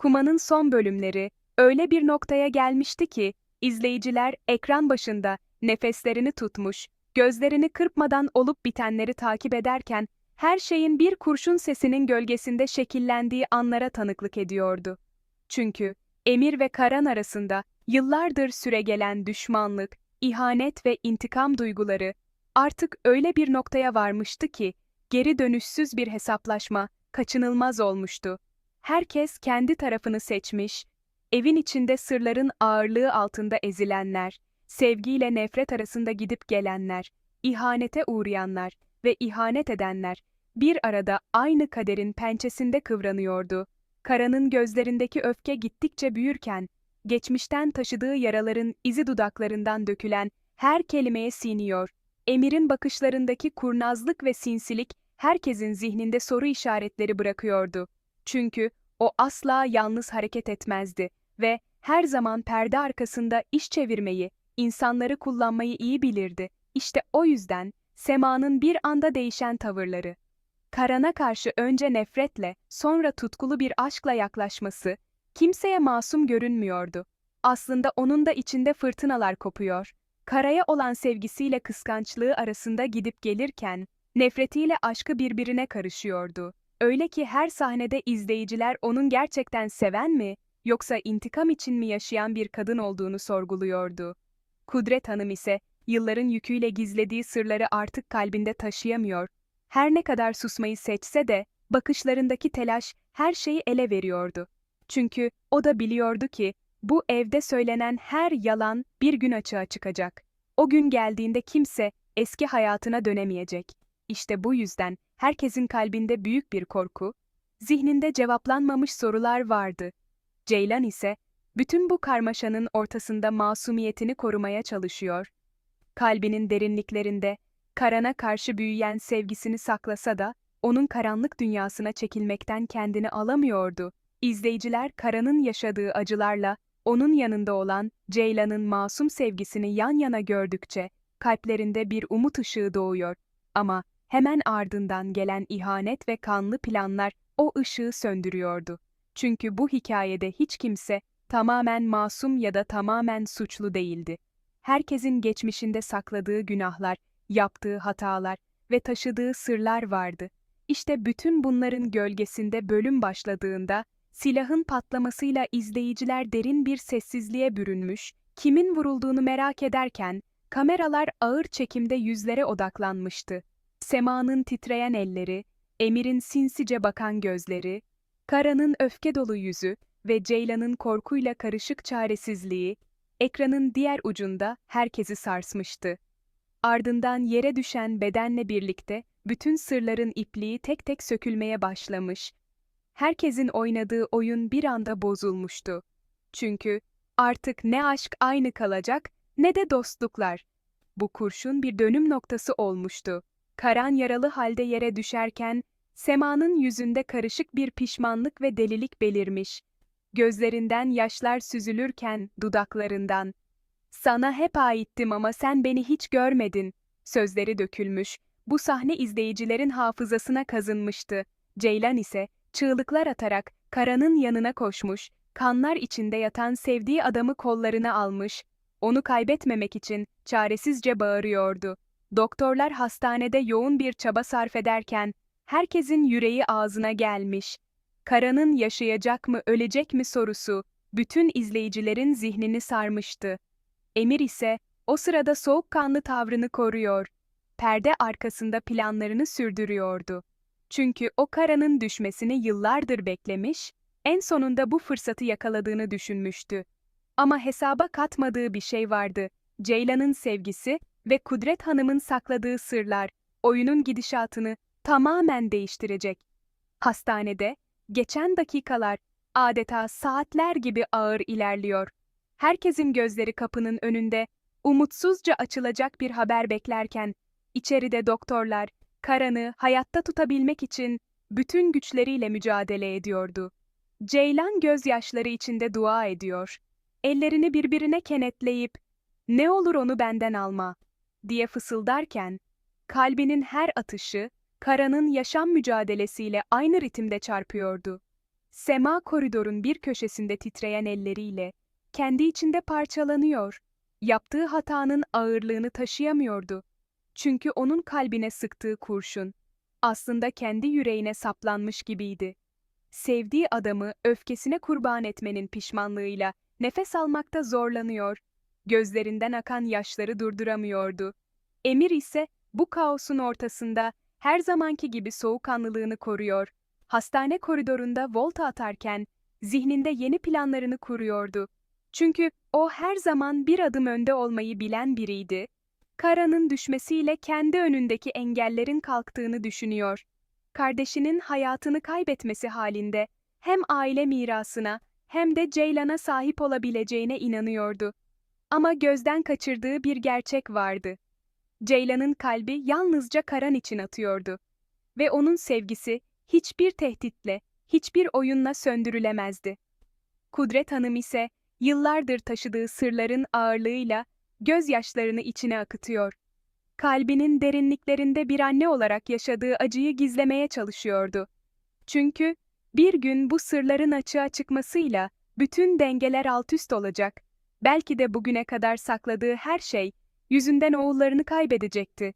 Kuma'nın son bölümleri öyle bir noktaya gelmişti ki izleyiciler ekran başında nefeslerini tutmuş, gözlerini kırpmadan olup bitenleri takip ederken her şeyin bir kurşun sesinin gölgesinde şekillendiği anlara tanıklık ediyordu. Çünkü Emir ve Karan arasında yıllardır süregelen düşmanlık, ihanet ve intikam duyguları artık öyle bir noktaya varmıştı ki geri dönüşsüz bir hesaplaşma kaçınılmaz olmuştu. Herkes kendi tarafını seçmiş, evin içinde sırların ağırlığı altında ezilenler, sevgiyle nefret arasında gidip gelenler, ihanete uğrayanlar ve ihanet edenler bir arada aynı kaderin pençesinde kıvranıyordu. Karanın gözlerindeki öfke gittikçe büyürken, geçmişten taşıdığı yaraların izi dudaklarından dökülen her kelimeye siniyor. Emir'in bakışlarındaki kurnazlık ve sinsilik herkesin zihninde soru işaretleri bırakıyordu. Çünkü o asla yalnız hareket etmezdi ve her zaman perde arkasında iş çevirmeyi, insanları kullanmayı iyi bilirdi. İşte o yüzden Sema'nın bir anda değişen tavırları, Karan'a karşı önce nefretle, sonra tutkulu bir aşkla yaklaşması, kimseye masum görünmüyordu. Aslında onun da içinde fırtınalar kopuyor. Kara'ya olan sevgisiyle kıskançlığı arasında gidip gelirken, nefretiyle aşkı birbirine karışıyordu. Öyle ki her sahnede izleyiciler onun gerçekten seven mi, yoksa intikam için mi yaşayan bir kadın olduğunu sorguluyordu. Kudret Hanım ise, yılların yüküyle gizlediği sırları artık kalbinde taşıyamıyor. Her ne kadar susmayı seçse de, bakışlarındaki telaş her şeyi ele veriyordu. Çünkü o da biliyordu ki, bu evde söylenen her yalan bir gün açığa çıkacak. O gün geldiğinde kimse eski hayatına dönemeyecek. İşte bu yüzden herkesin kalbinde büyük bir korku, zihninde cevaplanmamış sorular vardı. Ceylan ise bütün bu karmaşanın ortasında masumiyetini korumaya çalışıyor. Kalbinin derinliklerinde Karan'a karşı büyüyen sevgisini saklasa da onun karanlık dünyasına çekilmekten kendini alamıyordu. İzleyiciler Karan'ın yaşadığı acılarla onun yanında olan Ceylan'ın masum sevgisini yan yana gördükçe kalplerinde bir umut ışığı doğuyor. Ama hemen ardından gelen ihanet ve kanlı planlar o ışığı söndürüyordu. Çünkü bu hikayede hiç kimse tamamen masum ya da tamamen suçlu değildi. Herkesin geçmişinde sakladığı günahlar, yaptığı hatalar ve taşıdığı sırlar vardı. İşte bütün bunların gölgesinde bölüm başladığında, silahın patlamasıyla izleyiciler derin bir sessizliğe bürünmüş, kimin vurulduğunu merak ederken, kameralar ağır çekimde yüzlere odaklanmıştı. Sema'nın titreyen elleri, Emir'in sinsice bakan gözleri, Kara'nın öfke dolu yüzü ve Ceylan'ın korkuyla karışık çaresizliği, ekranın diğer ucunda herkesi sarsmıştı. Ardından yere düşen bedenle birlikte bütün sırların ipliği tek tek sökülmeye başlamış. Herkesin oynadığı oyun bir anda bozulmuştu. Çünkü artık ne aşk aynı kalacak ne de dostluklar. Bu kurşun bir dönüm noktası olmuştu. Karan yaralı halde yere düşerken Sema'nın yüzünde karışık bir pişmanlık ve delilik belirmiş. Gözlerinden yaşlar süzülürken dudaklarından sana hep aittim ama sen beni hiç görmedin. Sözleri dökülmüş. Bu sahne izleyicilerin hafızasına kazınmıştı. Ceylan ise çığlıklar atarak Karan'ın yanına koşmuş, kanlar içinde yatan sevdiği adamı kollarına almış, onu kaybetmemek için çaresizce bağırıyordu. Doktorlar hastanede yoğun bir çaba sarf ederken herkesin yüreği ağzına gelmiş. Karan'ın yaşayacak mı, ölecek mi sorusu bütün izleyicilerin zihnini sarmıştı. Emir ise o sırada soğukkanlı tavrını koruyor. Perde arkasında planlarını sürdürüyordu. Çünkü o karanın düşmesini yıllardır beklemiş, en sonunda bu fırsatı yakaladığını düşünmüştü. Ama hesaba katmadığı bir şey vardı. Ceylan'ın sevgisi ve Kudret Hanım'ın sakladığı sırlar, oyunun gidişatını tamamen değiştirecek. Hastanede, geçen dakikalar adeta saatler gibi ağır ilerliyor. Herkesin gözleri kapının önünde, umutsuzca açılacak bir haber beklerken, içeride doktorlar, Karan'ı hayatta tutabilmek için bütün güçleriyle mücadele ediyordu. Ceylan gözyaşları içinde dua ediyor. Ellerini birbirine kenetleyip, ne olur onu benden alma, diye fısıldarken, kalbinin her atışı, Karan'ın yaşam mücadelesiyle aynı ritimde çarpıyordu. Sema koridorun bir köşesinde titreyen elleriyle, kendi içinde parçalanıyor. Yaptığı hatanın ağırlığını taşıyamıyordu. Çünkü onun kalbine sıktığı kurşun, aslında kendi yüreğine saplanmış gibiydi. Sevdiği adamı öfkesine kurban etmenin pişmanlığıyla nefes almakta zorlanıyor. Gözlerinden akan yaşları durduramıyordu. Emir ise bu kaosun ortasında her zamanki gibi soğukkanlılığını koruyor. Hastane koridorunda volta atarken zihninde yeni planlarını kuruyordu. Çünkü o her zaman bir adım önde olmayı bilen biriydi. Kara'nın düşmesiyle kendi önündeki engellerin kalktığını düşünüyor. Kardeşinin hayatını kaybetmesi halinde hem aile mirasına hem de Ceylan'a sahip olabileceğine inanıyordu. Ama gözden kaçırdığı bir gerçek vardı. Ceylan'ın kalbi yalnızca Karan için atıyordu. Ve onun sevgisi hiçbir tehditle, hiçbir oyunla söndürülemezdi. Kudret Hanım ise yıllardır taşıdığı sırların ağırlığıyla gözyaşlarını içine akıtıyor. Kalbinin derinliklerinde bir anne olarak yaşadığı acıyı gizlemeye çalışıyordu. Çünkü bir gün bu sırların açığa çıkmasıyla bütün dengeler altüst olacak. Belki de bugüne kadar sakladığı her şey yüzünden oğullarını kaybedecekti.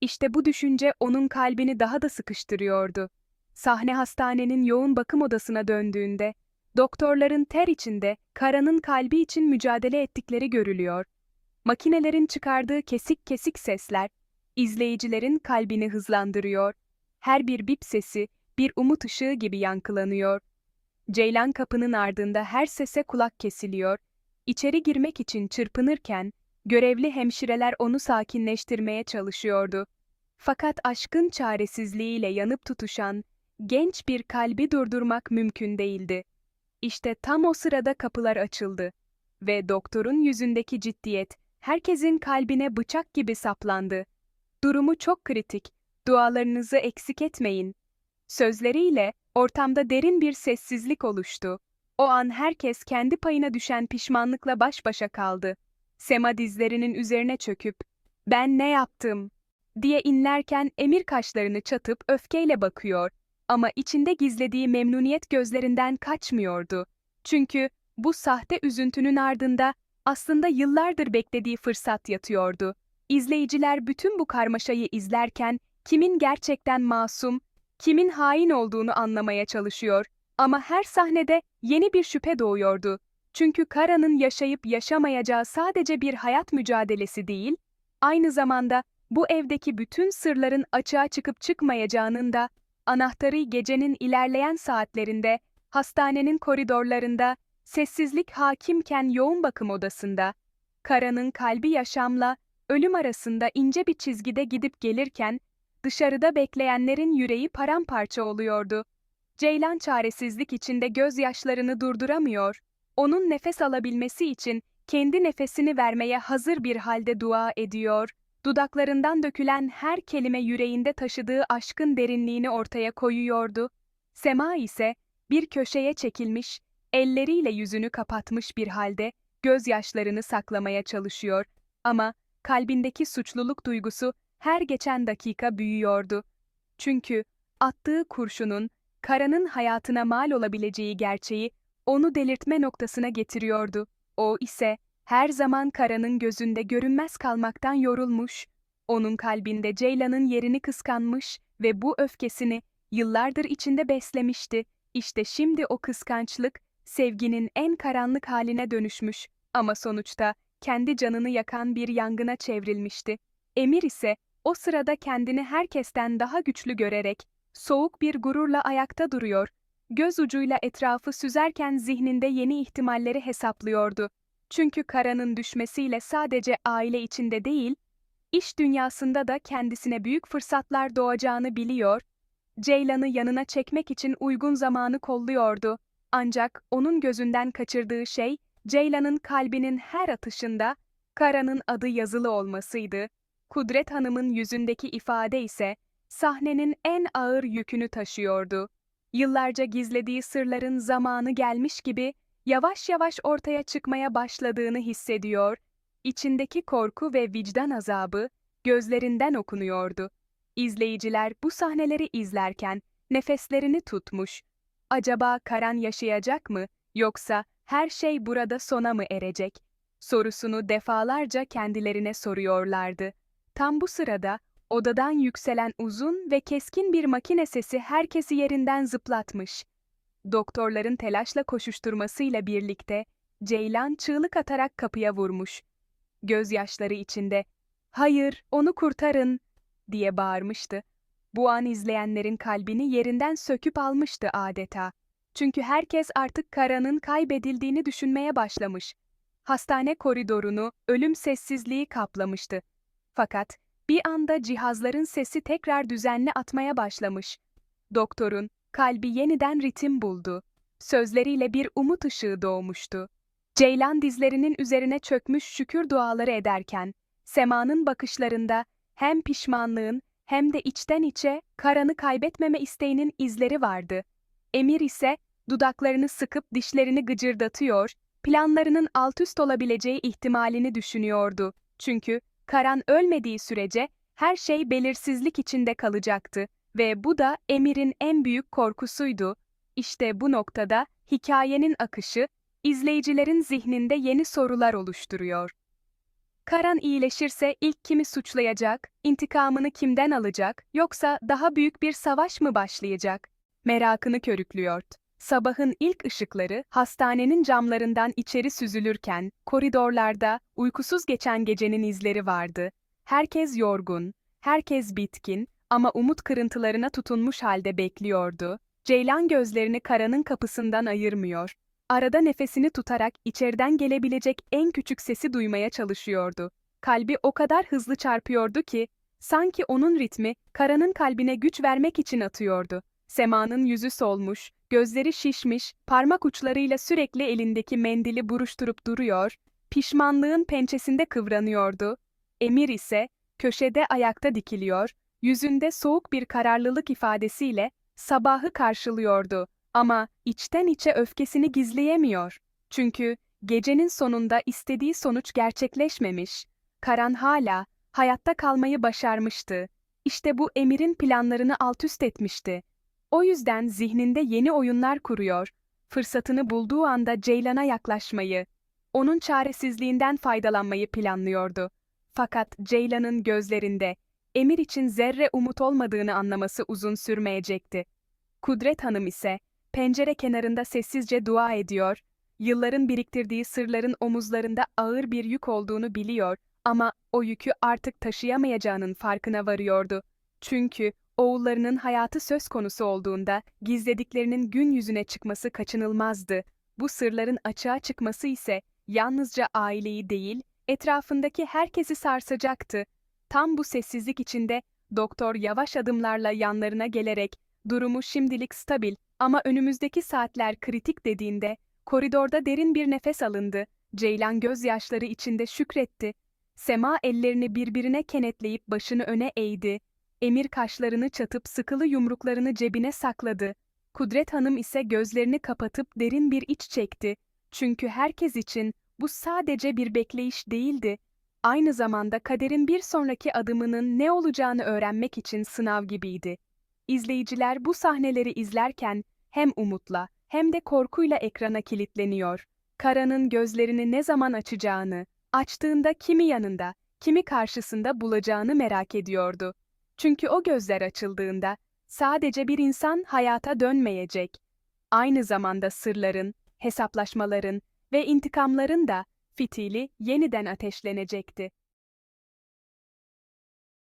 İşte bu düşünce onun kalbini daha da sıkıştırıyordu. Sahne hastanenin yoğun bakım odasına döndüğünde, doktorların ter içinde Kara'nın kalbi için mücadele ettikleri görülüyor. Makinelerin çıkardığı kesik kesik sesler, izleyicilerin kalbini hızlandırıyor. Her bir bip sesi, bir umut ışığı gibi yankılanıyor. Ceylan kapının ardında her sese kulak kesiliyor. İçeri girmek için çırpınırken, görevli hemşireler onu sakinleştirmeye çalışıyordu. Fakat aşkın çaresizliğiyle yanıp tutuşan, genç bir kalbi durdurmak mümkün değildi. İşte tam o sırada kapılar açıldı ve doktorun yüzündeki ciddiyet herkesin kalbine bıçak gibi saplandı. Durumu çok kritik, dualarınızı eksik etmeyin. Sözleriyle ortamda derin bir sessizlik oluştu. O an herkes kendi payına düşen pişmanlıkla baş başa kaldı. Sema dizlerinin üzerine çöküp, ben ne yaptım, diye inlerken emir kaşlarını çatıp öfkeyle bakıyor. Ama içinde gizlediği memnuniyet gözlerinden kaçmıyordu. Çünkü bu sahte üzüntünün ardında aslında yıllardır beklediği fırsat yatıyordu. İzleyiciler bütün bu karmaşayı izlerken kimin gerçekten masum, kimin hain olduğunu anlamaya çalışıyor. Ama her sahnede yeni bir şüphe doğuyordu. Çünkü Kara'nın yaşayıp yaşamayacağı sadece bir hayat mücadelesi değil, aynı zamanda bu evdeki bütün sırların açığa çıkıp çıkmayacağının da anahtarı gecenin ilerleyen saatlerinde, hastanenin koridorlarında, sessizlik hakimken yoğun bakım odasında, Kara'nın kalbi yaşamla, ölüm arasında ince bir çizgide gidip gelirken, dışarıda bekleyenlerin yüreği paramparça oluyordu. Ceylan çaresizlik içinde gözyaşlarını durduramıyor. Onun nefes alabilmesi için kendi nefesini vermeye hazır bir halde dua ediyor. Dudaklarından dökülen her kelime yüreğinde taşıdığı aşkın derinliğini ortaya koyuyordu. Sema ise bir köşeye çekilmiş, elleriyle yüzünü kapatmış bir halde gözyaşlarını saklamaya çalışıyor ama kalbindeki suçluluk duygusu her geçen dakika büyüyordu. Çünkü attığı kurşunun Kara'nın hayatına mal olabileceği gerçeği onu delirtme noktasına getiriyordu. O ise her zaman Kara'nın gözünde görünmez kalmaktan yorulmuş, onun kalbinde Ceylan'ın yerini kıskanmış ve bu öfkesini yıllardır içinde beslemişti. İşte şimdi o kıskançlık sevginin en karanlık haline dönüşmüş ama sonuçta kendi canını yakan bir yangına çevrilmişti. Emir ise o sırada kendini herkesten daha güçlü görerek soğuk bir gururla ayakta duruyor. Göz ucuyla etrafı süzerken zihninde yeni ihtimalleri hesaplıyordu. Çünkü Kara'nın düşmesiyle sadece aile içinde değil, iş dünyasında da kendisine büyük fırsatlar doğacağını biliyor, Ceylan'ı yanına çekmek için uygun zamanı kolluyordu. Ancak onun gözünden kaçırdığı şey, Ceylan'ın kalbinin her atışında Kara'nın adı yazılı olmasıydı. Kudret Hanım'ın yüzündeki ifade ise sahnenin en ağır yükünü taşıyordu. Yıllarca gizlediği sırların zamanı gelmiş gibi yavaş yavaş ortaya çıkmaya başladığını hissediyor. İçindeki korku ve vicdan azabı gözlerinden okunuyordu. İzleyiciler bu sahneleri izlerken nefeslerini tutmuş, Acaba Karan yaşayacak mı yoksa her şey burada sona mı erecek? Sorusunu defalarca kendilerine soruyorlardı. Tam bu sırada odadan yükselen uzun ve keskin bir makine sesi herkesi yerinden zıplatmış. Doktorların telaşla koşuşturmasıyla birlikte Ceylan çığlık atarak kapıya vurmuş. Gözyaşları içinde "Hayır, onu kurtarın!" diye bağırmıştı. Bu an izleyenlerin kalbini yerinden söküp almıştı adeta. Çünkü herkes artık Karan'ın kaybedildiğini düşünmeye başlamış. Hastane koridorunu ölüm sessizliği kaplamıştı. Fakat bir anda cihazların sesi tekrar düzenli atmaya başlamış. Doktorun kalbi yeniden ritim buldu. Sözleriyle bir umut ışığı doğmuştu. Ceylan dizlerinin üzerine çökmüş şükür duaları ederken, Sema'nın bakışlarında hem pişmanlığın hem de içten içe Karan'ı kaybetmeme isteğinin izleri vardı. Emir ise dudaklarını sıkıp dişlerini gıcırdatıyor, planlarının altüst olabileceği ihtimalini düşünüyordu. Çünkü Karan ölmediği sürece her şey belirsizlik içinde kalacaktı ve bu da Emir'in en büyük korkusuydu. İşte bu noktada hikayenin akışı izleyicilerin zihninde yeni sorular oluşturuyor. Karan iyileşirse ilk kimi suçlayacak, intikamını kimden alacak, yoksa daha büyük bir savaş mı başlayacak? Merakını körüklüyor. Sabahın ilk ışıkları hastanenin camlarından içeri süzülürken, koridorlarda uykusuz geçen gecenin izleri vardı. Herkes yorgun, herkes bitkin ama umut kırıntılarına tutunmuş halde bekliyordu. Ceylan gözlerini Karan'ın kapısından ayırmıyor. Arada nefesini tutarak içeriden gelebilecek en küçük sesi duymaya çalışıyordu. Kalbi o kadar hızlı çarpıyordu ki, sanki onun ritmi Karan'ın kalbine güç vermek için atıyordu. Sema'nın yüzü solmuş, gözleri şişmiş, parmak uçlarıyla sürekli elindeki mendili buruşturup duruyor, pişmanlığın pençesinde kıvranıyordu. Emir ise köşede ayakta dikiliyor, yüzünde soğuk bir kararlılık ifadesiyle sabahı karşılıyordu. Ama içten içe öfkesini gizleyemiyor. Çünkü gecenin sonunda istediği sonuç gerçekleşmemiş. Karan hala hayatta kalmayı başarmıştı. İşte bu Emir'in planlarını altüst etmişti. O yüzden zihninde yeni oyunlar kuruyor. Fırsatını bulduğu anda Ceylan'a yaklaşmayı, onun çaresizliğinden faydalanmayı planlıyordu. Fakat Ceylan'ın gözlerinde Emir için zerre umut olmadığını anlaması uzun sürmeyecekti. Kudret Hanım ise pencere kenarında sessizce dua ediyor, yılların biriktirdiği sırların omuzlarında ağır bir yük olduğunu biliyor ama o yükü artık taşıyamayacağının farkına varıyordu. Çünkü oğullarının hayatı söz konusu olduğunda gizlediklerinin gün yüzüne çıkması kaçınılmazdı. Bu sırların açığa çıkması ise yalnızca aileyi değil, etrafındaki herkesi sarsacaktı. Tam bu sessizlik içinde doktor yavaş adımlarla yanlarına gelerek durumu şimdilik stabil ama önümüzdeki saatler kritik dediğinde koridorda derin bir nefes alındı. Ceylan gözyaşları içinde şükretti. Sema ellerini birbirine kenetleyip başını öne eğdi. Emir kaşlarını çatıp sıkılı yumruklarını cebine sakladı. Kudret Hanım ise gözlerini kapatıp derin bir iç çekti. Çünkü herkes için bu sadece bir bekleyiş değildi. Aynı zamanda kaderin bir sonraki adımının ne olacağını öğrenmek için sınav gibiydi. İzleyiciler bu sahneleri izlerken hem umutla hem de korkuyla ekrana kilitleniyor. Kara'nın gözlerini ne zaman açacağını, açtığında kimi yanında, kimi karşısında bulacağını merak ediyordu. Çünkü o gözler açıldığında sadece bir insan hayata dönmeyecek. Aynı zamanda sırların, hesaplaşmaların ve intikamların da fitili yeniden ateşlenecekti.